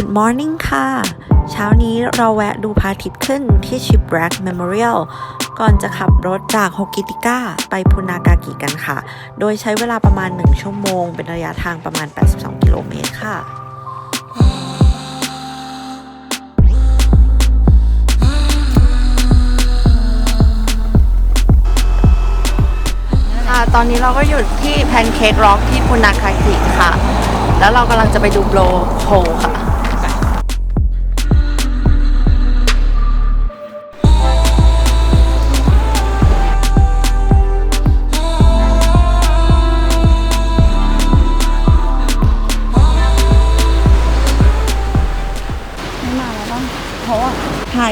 Good morning ค่ะ เช้านี้เราแวะดูพระอาทิตย์ขึ้นที่ Shipwreck Memorial ก่อนจะขับรถจากโฮกิติก้าไปพุนากากิกันค่ะ โดยใช้เวลาประมาณ 1 ชั่วโมง เป็นระยะทางประมาณ 82 กิโลเมตรค่ะค่ะ ตอนนี้เราก็อยู่ที่แพนเค้กร็อกที่พุนากากิค่ะ แล้วเรากำลังจะไปดูโบลโฮค่ะ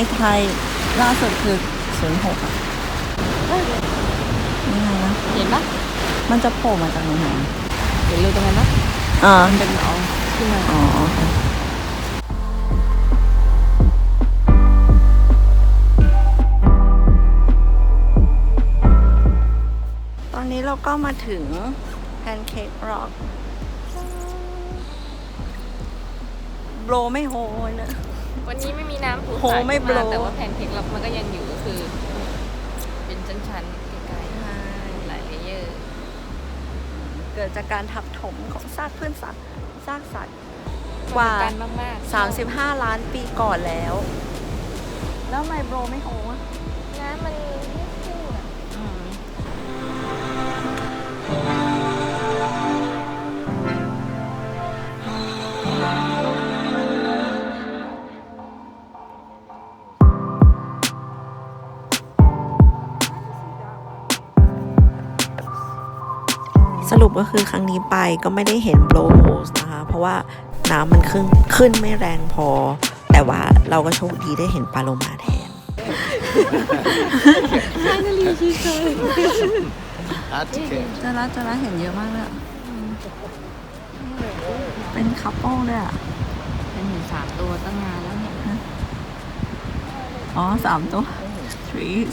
ไทยไทยล่าสุดคือศูนย์หกอะนี่ไงนะ เห็นปะมันจะโผล่มาจากตรงไหนเห็นเลยตรงนั้นปะอ่ามันเป็นเอาขึ้นมาอ๋อโอเคตอนนี้เราก็มาถึงแพนเค้กร็อกโบรไม่โฮเลยนะ วันนี้ไม่มีน้ำผุโหสายไม่ขึ้นโบรแต่ว่าแพนเค้กเรามันก็ยังอยู่ก็คือ เป็นชั้นๆไกลๆหลายเลเยอร์ เกิดจากการทับถมของซากพืชสัตว์ซากสัตว์กว่า กันมากๆ35 ล้านปีก่อนแล้ว แล้วทำไมโบรไม่โฮอะน้ำมันไม่ รุปก็คือครั้งนี้ไปก็ไม่ได้เห็น blow holes นะคะ เพราะว่าน้ำมันขึ้นขึ้นไม่แรงพอ แต่ว่าเราก็โชคดีได้เห็นปลาโลมาแทน That's okay. จะละจะละเห็นเยอะมากเลยอะเป็นคัพเปิลเลยอะ เป็นถึงสามตัวตั้งนานแล้วเนี่ย อ๋อสามตัว trees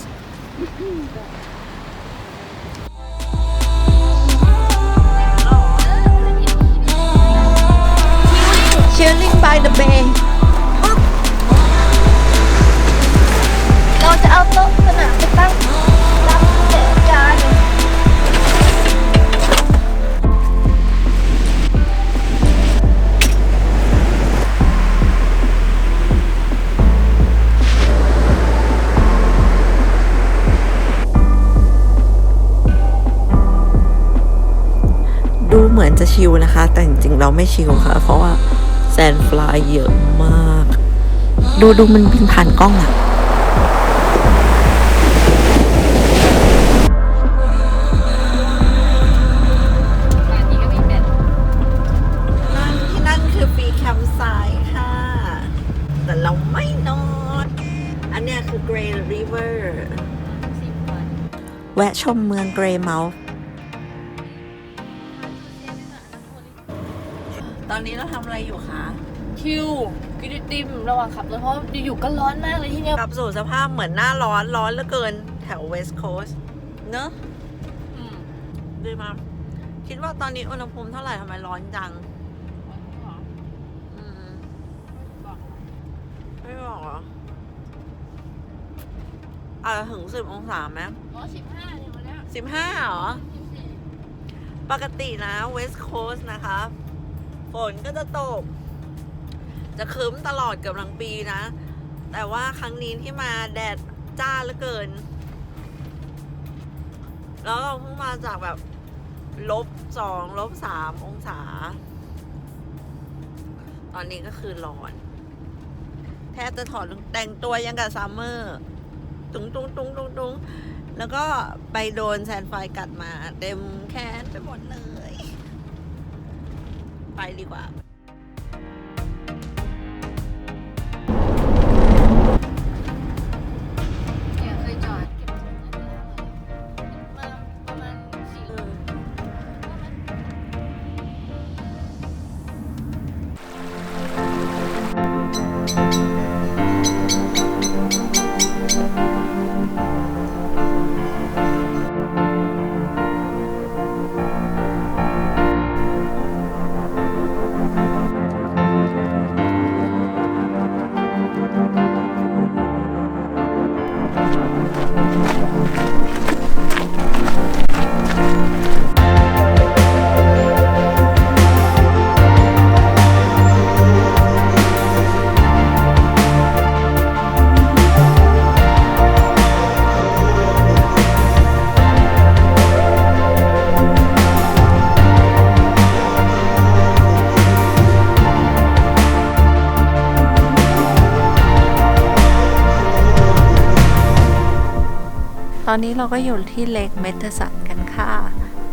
chilling by the bay เราจะเอาโต๊ะสนามไปตั้งรับเด็กกันดูเหมือนจะชิลนะคะ แต่จริงๆเราไม่ชิลค่ะ เพราะว่า แซนฟลายเยอะมาก ดูดูมันบินผ่านกล้องอะที่นั่นคือฟรีแคมป์ไซด์ค่ะแต่เราไม่นอนอันเนี้ยคือ Grey River แวะชมเมือง ตอนนี้เราทำอะไรอยู่คะชิวกินไอติมระหว่างขับรถเพราะอยู่ๆก็ร้อนมากเลยที่เนี่ยกลับสู่สภาพเหมือนหน้าร้อนร้อนเหลือเกินแถวเวสต์โคสต์เนอะอืมดีมากคิดว่าตอนนี้อุณหภูมิเท่าไหร่ทำไมร้อนจัง อืม ไม่บอกเหรออาจจะถึงสิบองศาไหมอ๋อสิบห้าเนี่ยวันเนี้ยสิบห้าเหรอ สิบสี่ปกตินะเวสต์โคสต์นะคะ ฝนก็จะตก จะครึ้มตลอดเกือบทั้งปีนะ แต่ว่าครั้งนี้ที่มาแดดจ้าเหลือเกิน แล้วเราเพิ่งมาจากแบบลบสองลบสามองศา ตอนนี้ก็คือร้อน แทบจะถอดแต่งตัวยังกับซัมเมอร์ ตุงตุงตุงตุงตุงแล้วก็ไปโดนแซนไฟกัดมา เต็มแขนไปหมดเลย ไปดีกว่า อนนี้เราก็อยู่ที่เลกเมทสันกันค่ะ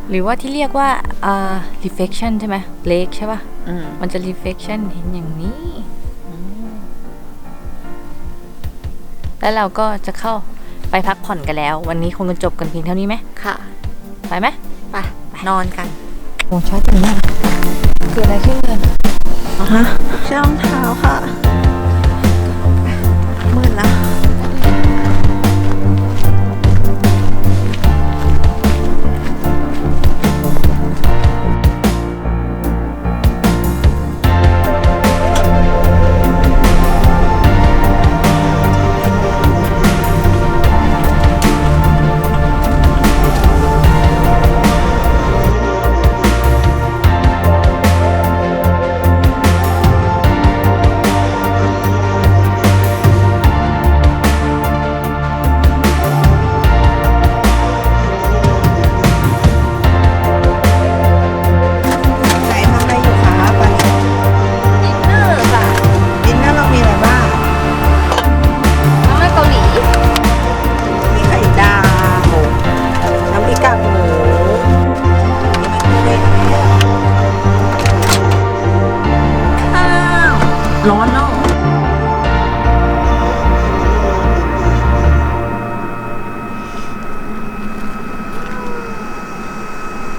หรือว่าที่เรียกว่าอ่า reflection ใช่ไหมเลกใช่ป่ะอืมมันจะ reflection เห็นอย่างนี้ แล้วเราก็จะเข้าไปพักผ่อนกันแล้ว วันนี้คงจะจบกันเพียงเท่านี้ไหมค่ะ ไปไหมไป นอนกันโอ้ช้าจังมากเกิดอะไรขึ้นเลยฮะเชือกรองเท้าค่ะ